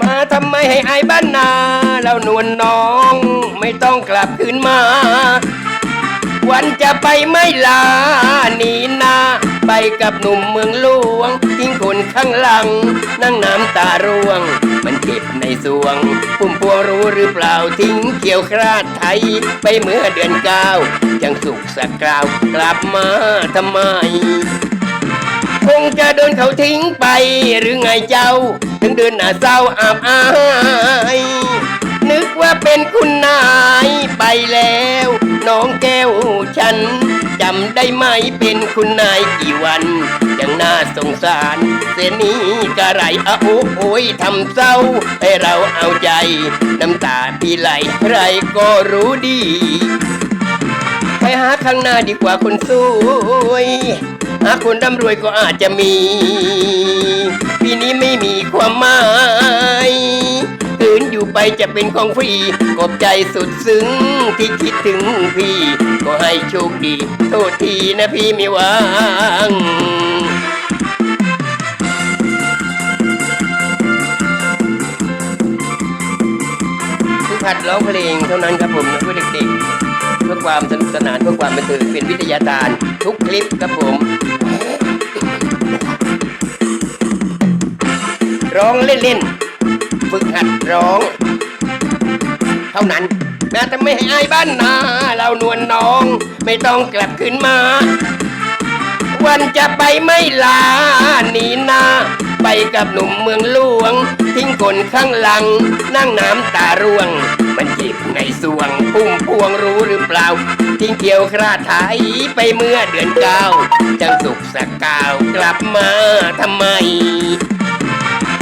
มาทำไมให้อายบ้านนาแล้วนวลน้อง ไม่ต้องกลับคืนมา วันจะไปไม่ลาหนีนาไปกับหนุ่มเมืองหลวง ทิ้งคนข้างหลัง นั่งน้ำตาร่วง มันเจ็บในสวงปุ่มพวงรู้หรือเปล่าทิ้งเกี่ยวคราดไทย ไปเมื่อเดือนเก้ายังสุขสักกราวกลับมาทำไม คงจะโดนเขาทิ้งไปหรือไงเจ้า ถึงเดินหน้าเศร้าอาบอาย นึกว่าเป็นคุณนายไปแล้ว น้องแก้วฉันจำได้ไหมเป็นคุณนายกี่วันยังน่าสงสาร เสนี้กะไรอะโอ้โอยทำเศร้า ให้เราเอาใจ น้ำตาพี่ไหลใครก็รู้ดี ไปหาข้างหน้าดีกว่าคนสวย หาคนร่ำรวยก็อาจจะมี ปีนี้ไม่มีความหมาย จะเป็นของฟรีกบใจสุดซึ้งที่คิดถึงพี่ ก็ให้โชคดี โทษทีนะพี่ไม่วางผู้พัดร้องเพลงเท่านั้นครับผมเพื่อเด็กๆเพื่อความสนุกสนานเพื่อความบันเทิงเป็นวิทยาทาน ทุกคลิปครับผม ร้องเล่นๆฝึกหัดร้อง เท่านั้น แม้จะไม่ให้อายบ้านนาเรานวลน้อง ไม่ต้องกลับขึ้นมา วันจะไปไม่ลาหนีนาไปกับหนุ่มเมืองหลวง ทิ้งคนข้างหลัง นั่งน้ำตาร่วง มันจ็บในสวงพุ่มพวงรู้หรือเปล่า ทิ้งเกี่ยวคราดไทยไปเมื่อเดือนเก้าจังสุขสักกาวกลับมาทำไม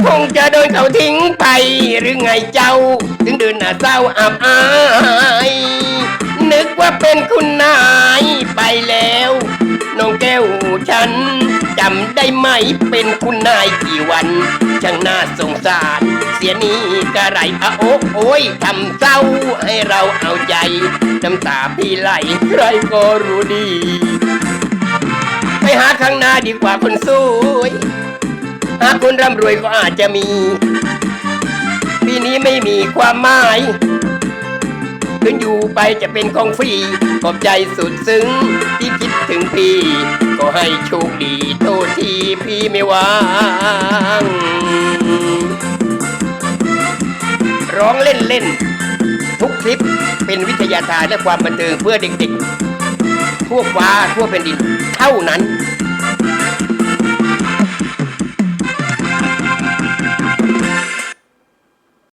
คงจะโดนเขาทิ้งไป หรือไงเจ้า ถึงเดินหน้าเศร้าอับอาย นึกว่าเป็นคุณนายไปแล้ว น้องแก้วฉันจำได้ไหมเป็นคุณนายกี่วัน ช่างน่าสงสาร เสียนี้กระไรอะโอะโอยทำเศร้าให้เราเอาใจน้ำตาพี่ไหลใครก็รู้ดี ไปหาข้างหน้าดีกว่าคนสวยหากคนร่ำรวยก็อาจจะมี ปีนี้ไม่มีความหมายถึงอยู่ไปจะเป็นของฟรีขอบใจสุดซึ้งที่คิดถึงพี่ ก็ให้โชคดีโทษทีพี่ไม่วาง ร้องเล่นๆทุกคลิปเป็นวิทยาทานและความบันเทิงเพื่อเด็กๆ ทั่วฟ้าทั่วแผ่นดินเท่านั้น